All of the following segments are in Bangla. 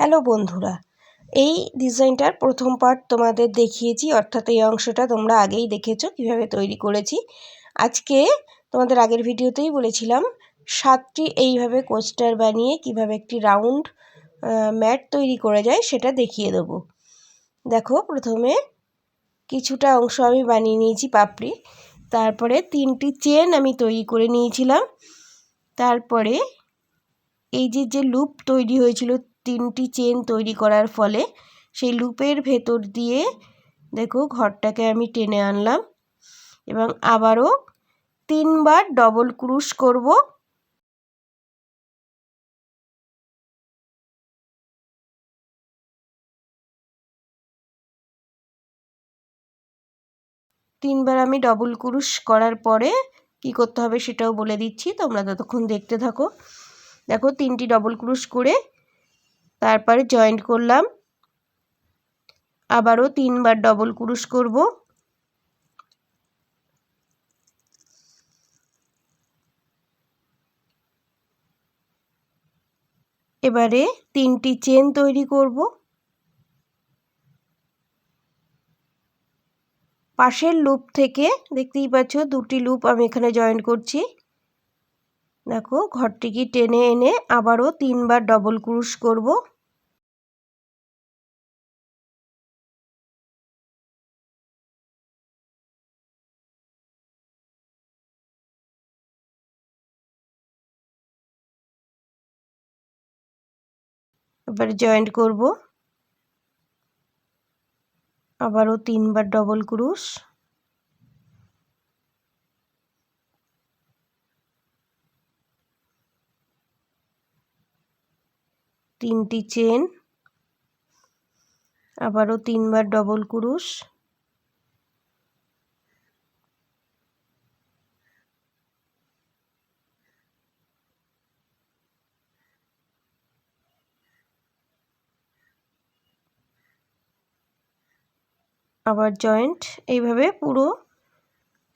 হ্যালো বন্ধুরা, এই ডিজাইনটার প্রথম পার্ট তোমাদের দেখিয়েছি, অর্থাৎ এই অংশটা তোমরা আগেই দেখেছ কীভাবে তৈরি করেছি। আজকে তোমাদের আগের ভিডিওতেই বলেছিলাম সাতটি এইভাবে কোস্টার বানিয়ে কীভাবে একটি রাউন্ড ম্যাট তৈরি করে যায় সেটা দেখিয়ে দেবো। দেখো, প্রথমে কিছুটা অংশ আমি বানিয়ে নিয়েছি পাপড়ি, তারপরে তিনটি চেন আমি তৈরি করে নিয়েছিলাম, তারপরে এই যে যে লুপ তৈরি হয়েছিল তিনটি চেন তৈরি করার ফলে সেই লুপের ভেতর দিয়ে দেখো ঘরটাকে আমি টেনে আনলাম এবং আবারও তিনবার ডবল ক্রুশ করব। তিনবার আমি ডবল ক্রুশ করার পরে কি করতে হবে সেটাও বলে দিচ্ছি, তোমরা ততক্ষণ দেখতে থাকো। দেখো তিনটি ডবল ক্রুশ করে তারপরে জয়েন্ট করলাম। আবারও তিনবার ডবল ক্রুশ করব। এবারে তিনটি চেন তৈরি করব। পাশের লুপ থেকে, দেখতেই পাচ্ছ, দুটি লুপ আমি এখানে জয়েন করছি। দেখো, ঘরটিকে টেনে এনে আবারও তিনবার ডবল ক্রুশ করব। এবারে জয়েন্ট করব। আবারও তিনবার ডবল ক্রুশ তিনটি চেন। আবারও তিনবার ডবল কুরুশ। আবার জয়েন্ট এইভাবে পুরো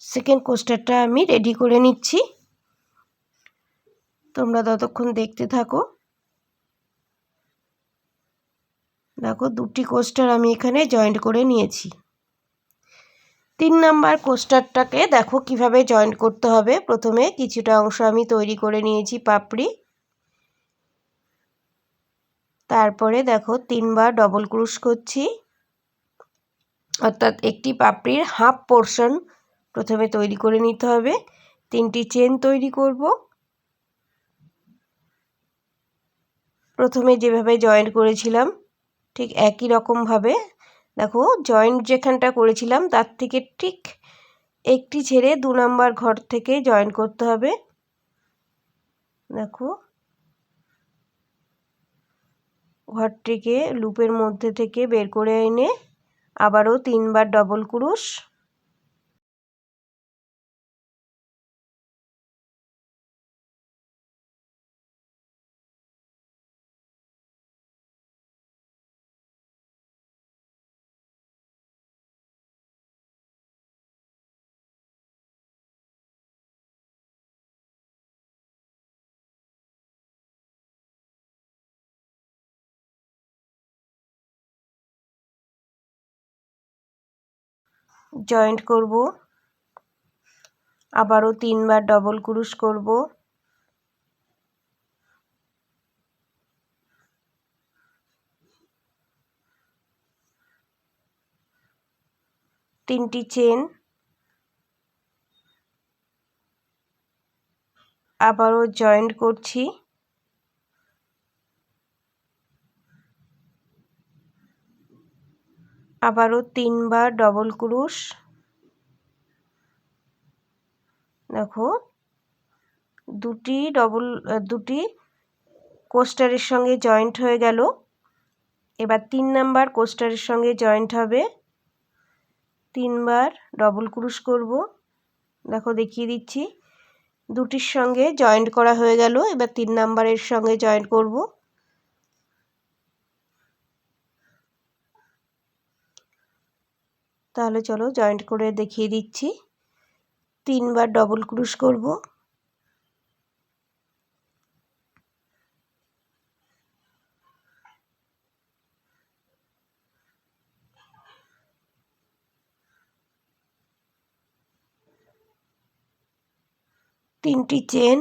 সেকেন্ড কোস্টারটা আমি রেডি করে নিচ্ছি। তোমরা ততক্ষণ দেখতে থাকো। দেখো, দুটি কোস্টার আমি এখানে জয়েন্ট করে নিয়েছি। তিন নাম্বার কোস্টারটাকে দেখো কীভাবে জয়েন্ট করতে হবে। প্রথমে কিছুটা অংশ আমি তৈরি করে নিয়েছি পাপড়ি। তারপরে দেখো, তিনবার ডবল ক্রুশ করছি। অর্থাৎ একটি পাপড়ির হাফ পোর্শন প্রথমে তৈরি করে নিতে হবে। তিনটি চেন তৈরি করব। প্রথমে যেভাবে জয়েন্ট করেছিলাম ঠিক একই রকমভাবে। দেখো জয়েন্ট যেখানটা করেছিলাম, তার থেকে ঠিক একটি ছেড়ে দু নম্বর ঘর থেকে জয়েন করতে হবে। দেখো, ঘরটিকে লুপের মধ্যে থেকে বের করে এনে আবারও তিনবার ডবল ক্রুশ। জয়েন্ট করব। আবারও তিনবার ডবল ক্রুশ করব। তিনটি চেন আবারও জয়েন্ট করছি। আবারও তিনবার ডবল ক্রুশ। দেখো, দুটি ডবল দুটি কোস্টারের সঙ্গে জয়েন্ট হয়ে গেল। এবার তিন নাম্বার কোস্টারের সঙ্গে জয়েন্ট হবে। তিনবার ডবল ক্রুশ করব। দেখো, দেখিয়ে দিচ্ছি। দুটির সঙ্গে জয়েন্ট করা হয়ে গেল। এবার তিন নাম্বারের সঙ্গে জয়েন্ট করব। তাহলে চলো জয়েন্ট করে দেখিয়ে দিচ্ছি। তিনবার ডবল ক্রুশ করব। তিনটি চেন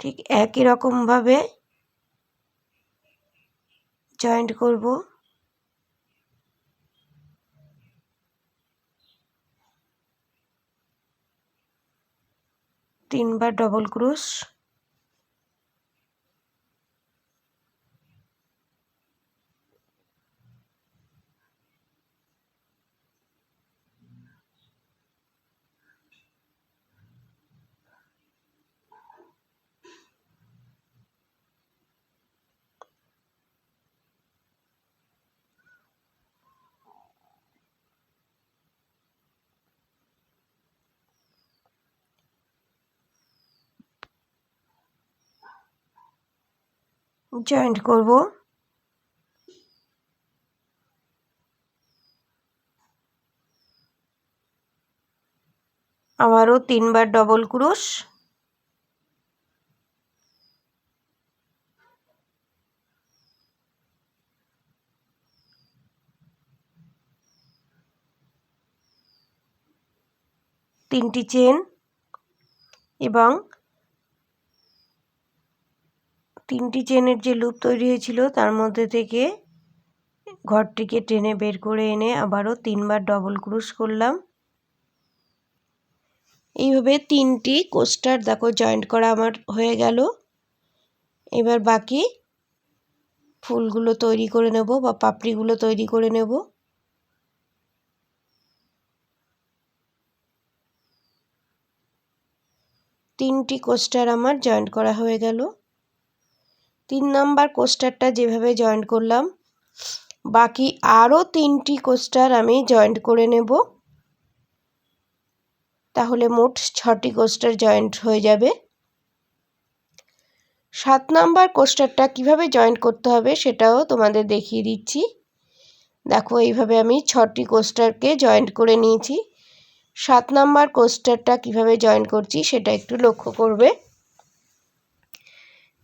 ঠিক একই রকমভাবে জয়েন্ট করব। তিনবার ডবল ক্রুশ জয়েন্ট করব। আবারও তিনবার ডবল ক্রুশ তিনটি চেন এবং তিনটি চেনের যে লুপ তৈরি হয়েছিল, তার মধ্যে থেকে ঘরটিকে টেনে বের করে এনে আবারও তিনবার ডবল ক্রুশ করলাম। এইভাবে তিনটি কোস্টার দেখো জয়েন্ট করা আমার হয়ে গেল। এবার বাকি ফুলগুলো তৈরি করে নেব বা পাপড়িগুলো তৈরি করে নেব। তিনটি কোস্টার আমার জয়েন্ট করা হয়ে গেল। তিন নাম্বার কোস্টারটা যেভাবে জয়েন্ট করলাম, বাকি আরও তিনটি কোস্টার আমি জয়েন্ট করে নেব। তাহলে মোট ছটি কোস্টার জয়েন্ট হয়ে যাবে। সাত নাম্বার কোস্টারটা কীভাবে জয়েন্ট করতে হবে সেটাও তোমাদের দেখিয়ে দিচ্ছি। দেখো, এইভাবে আমি ছটি কোস্টারকে জয়েন্ট করে নিয়েছি। সাত নাম্বার কোস্টারটা কীভাবে জয়েন্ট করছি সেটা একটু লক্ষ্য করবে।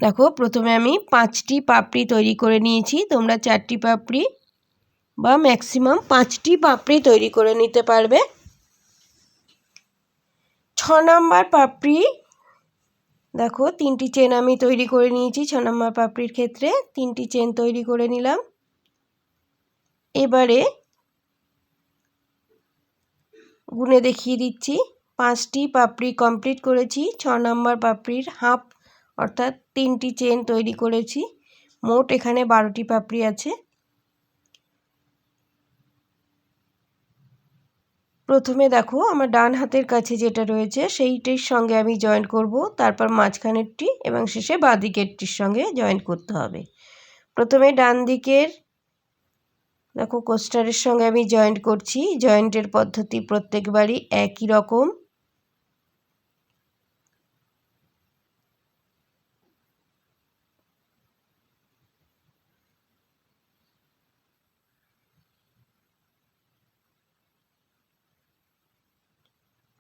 দেখো, প্রথমে আমি পাঁচটি পাপড়ি তৈরি করে নিয়েছি। তোমরা চারটি পাপড়ি বা ম্যাক্সিমাম পাঁচটি পাপড়ি তৈরি করে নিতে পারবে। ছ নম্বর পাপড়ি, দেখো, তিনটি চেন আমি তৈরি করে নিয়েছি ছ নম্বর পাপড়ির ক্ষেত্রে। তিনটি চেন তৈরি করে নিলাম। এবারে গুনে দেখিয়ে দিচ্ছি। পাঁচটি পাপড়ি কমপ্লিট করেছি। ছ নম্বর পাপড়ির হাফ অর্থাৎ তিনটি চেন তৈরি করেছি। মোট এখানে বারোটি পাপড়ি আছে। প্রথমে দেখো, আমার ডান হাতের কাছে যেটা রয়েছে, সেইটির সঙ্গে আমি জয়েন্ট করব। তারপর মাঝখানেরটি এবং শেষে বাঁ দিকেরটির সঙ্গে জয়েন্ট করতে হবে। প্রথমে ডান দিকের, দেখো কোস্টারের সঙ্গে আমি জয়েন্ট করছি। জয়েন্টের পদ্ধতি প্রত্যেকবারই একই রকম।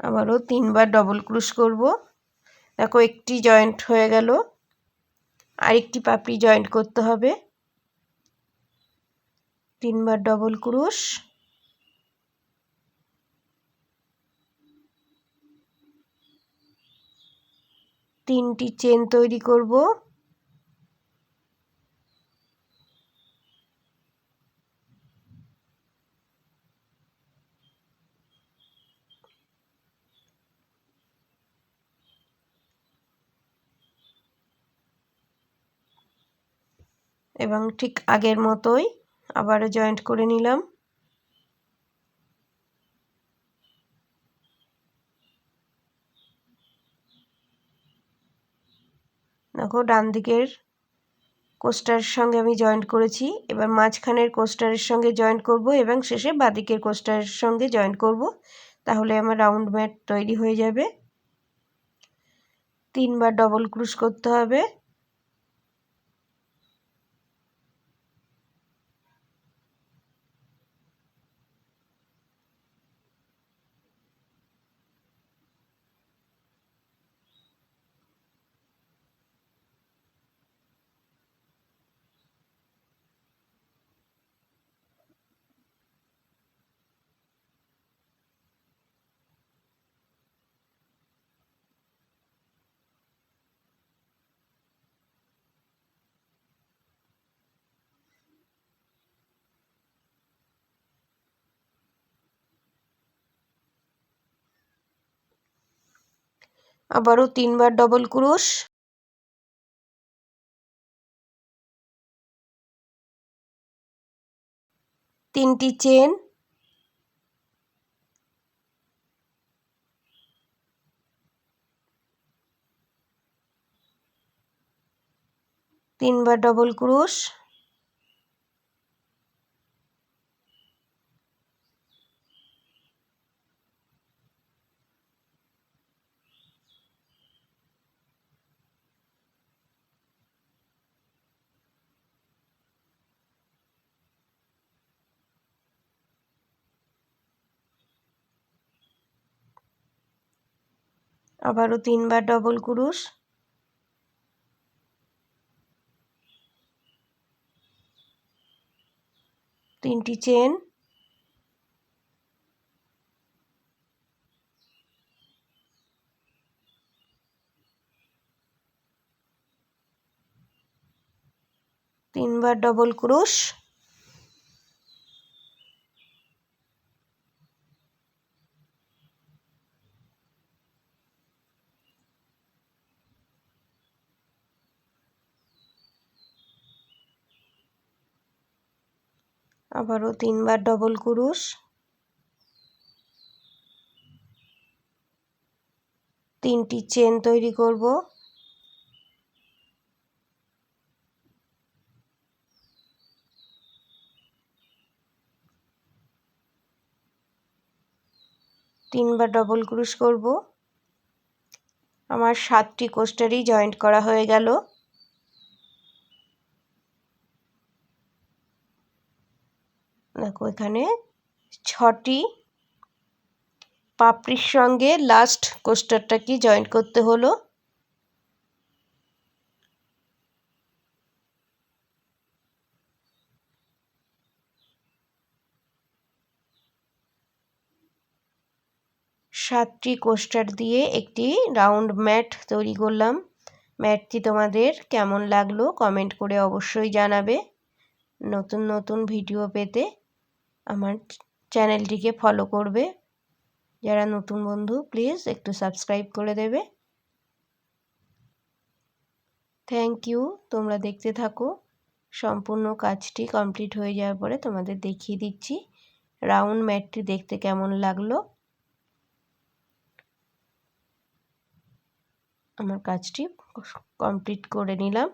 আবারও তিনবার ডবল ক্রুশ করব। দেখো একটি জয়েন্ট হয়ে গেল, আরেকটি পাপড়ি জয়েন্ট করতে হবে। তিনবার ডবল ক্রুশ তিনটি চেন তৈরি করব। এবং ঠিক আগের মতোই আবারও জয়েন্ট করে নিলাম। দেখো, ডান দিকের কোস্টারের সঙ্গে আমি জয়েন্ট করেছি। এবার মাঝখানের কোস্টারের সঙ্গে জয়েন্ট করব এবং শেষে বাদিকের কোস্টারের সঙ্গে জয়েন্ট করব। তাহলে আমার রাউন্ড ম্যাট তৈরি হয়ে যাবে। তিনবার ডবল ক্রুশ করতে হবে। আবারও তিনবার ডবল ক্রুশ। তিনটি চেন। তিনবার ডবল ক্রুশ। আবারও তিনবার ডবল ক্রুশ। তিনটি চেন তিনবার ডবল ক্রুশ। আবারও তিনবার ডবল ক্রুশ। তিনটি চেন তৈরি করব। তিনবার ডবল ক্রুশ করব। আমার সাতটি কোস্টারই জয়েন্ট করা হয়ে গেল। দেখো এখানে ছটি পাপড়ির সঙ্গে লাস্ট কোস্টারটা কি জয়েন করতে হলো? সাতটি কোস্টার দিয়ে একটি রাউন্ড ম্যাট তৈরি করলাম। ম্যাটটি তোমাদের কেমন লাগল কমেন্ট করে অবশ্যই জানাবে। নতুন নতুন ভিডিও পেতে আমার চ্যানেলটিকে ফলো করবে। যারা নতুন বন্ধু প্লিজ একটু সাবস্ক্রাইব করে দেবে। থ্যাংক ইউ তোমরা দেখতে থাকো। সম্পূর্ণ কাজটি কমপ্লিট হয়ে যাওয়ার পরে তোমাদের দেখিয়ে দিচ্ছি। রাউন্ড ম্যাটটি দেখতে কেমন লাগল। আমার কাজটি কমপ্লিট করে নিলাম।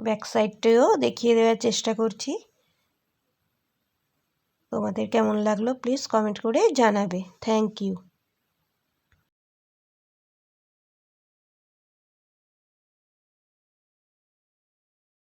ব্যাক সাইডটাও দেখিয়ে দেওয়ার চেষ্টা করছি। তোমাদের কেমন লাগল প্লিজ কমেন্ট করে জানাবে। Thank you